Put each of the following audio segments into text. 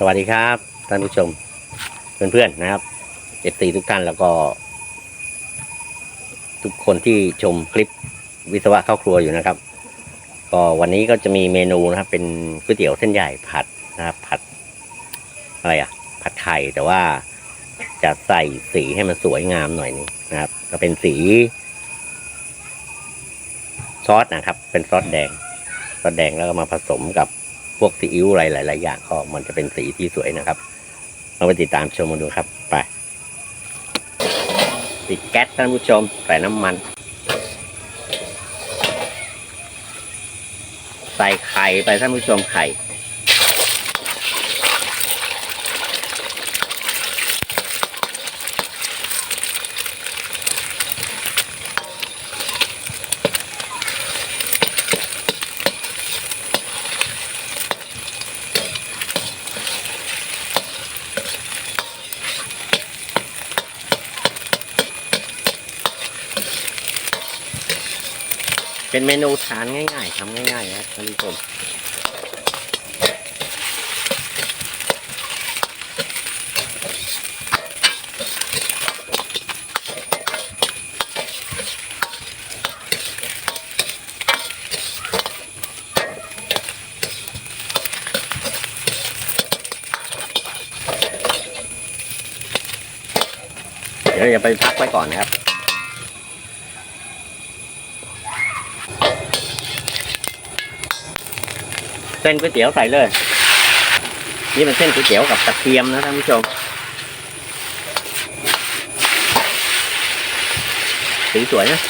สวัสดีครับท่านผู้ชม เพื่อนๆนะครับเอฟซีทุกท่านแล้วก็ ทุกคนที่ชมคลิปวิศวะเข้าครัวอยู่นะครับ ก็วันนี้ก็จะมีเมนูนะครับ เป็นก๋วยเตี๋ยวเส้นใหญ่ผัดนะครับผัด อะไรอะผัดไข่แต่ว่าจะใส่สีให้มันสวยงามหน่อยนึงนะครับ ก็เป็นสี ซอสนะครับ เป็นซอสแดงซอสแดงแล้วก็มาผสมกับ พวกซีอิ๊วอะไรหลาย ๆ อย่างก็มันจะเป็นสีที่สวยนะครับมาไปติดตามชมมาดูครับไปติดแก๊สท่านผู้ชมใส่น้ำมัน ใส่ไข่ไปท่านผู้ชมไข่ เป็นเมนูทานง่ายๆทำง่ายๆนะครับท่านผู้ชมเดี๋ยวจะไปพักไว้ก่อนนะครับ ส้นก๋วยเตี๋ยวใส่เลย นี่เป็นเส้นก๋วยเตี๋ยวกับกระเทียมนะท่านผู้ชม สีสวยนะ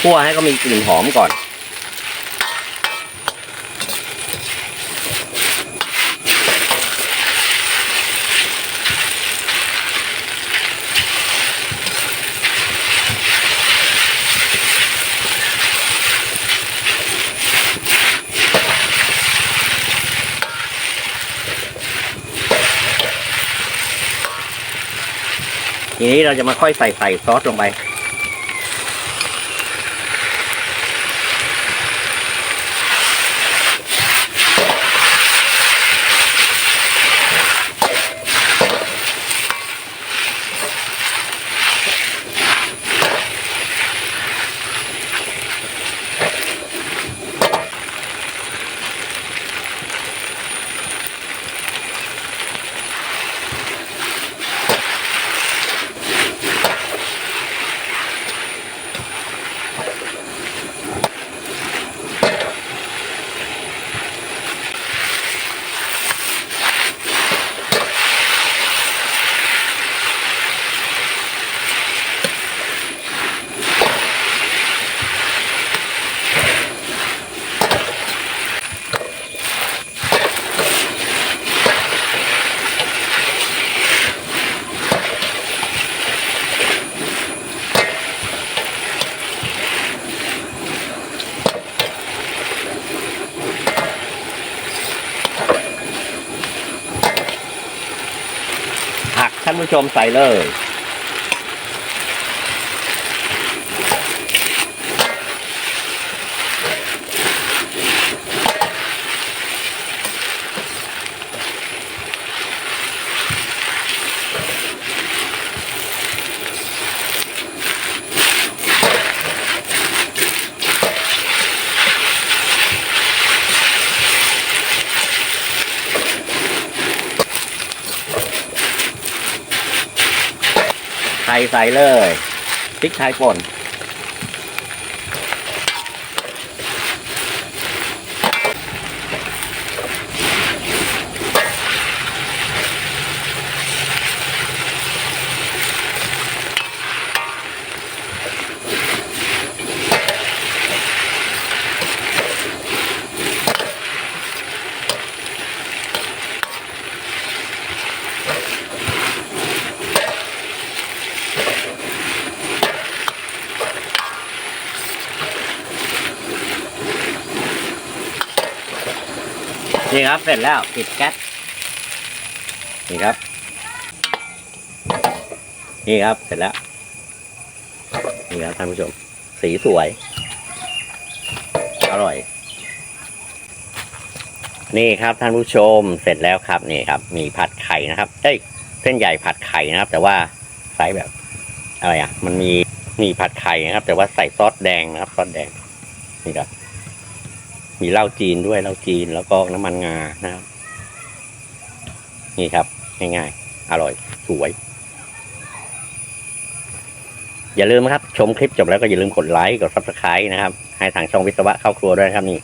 คั่วให้ก็มีกลิ่นหอมก่อน ทีนี้เราจะมาค่อยใส่ใส่ซอสลงไป ท่านผู้ชมใส่เลย ใส่เลยพริกไทยป่น นี่ครับเสร็จแล้วปิดแก๊สนี่ครับ นี่ครับเสร็จแล้ว นี่ครับท่านผู้ชม สีสวย อร่อย นี่ครับท่านผู้ชมเสร็จแล้วครับนี่ครับ มีผัดไข่นะครับเอ้ยเส้นใหญ่ผัดไข่นะครับ แต่ว่าใส่แบบอะไรอะ มันมีมีผัดไข่นะครับ แต่ว่าใส่ซอสแดงนะครับซอสแดงนี่ครับ มีเหล้าจีนด้วยเหล้าจีนแล้วก็น้ำมันงานะครับ นี่ครับ ง่ายๆ อร่อย สวย อย่าลืมนะครับ ชมคลิปจบแล้วก็อย่าลืมกดไลค์กดซับสไครต์นะครับ ให้ทางช่องวิศวะเข้าครัวด้วยนะครับนี่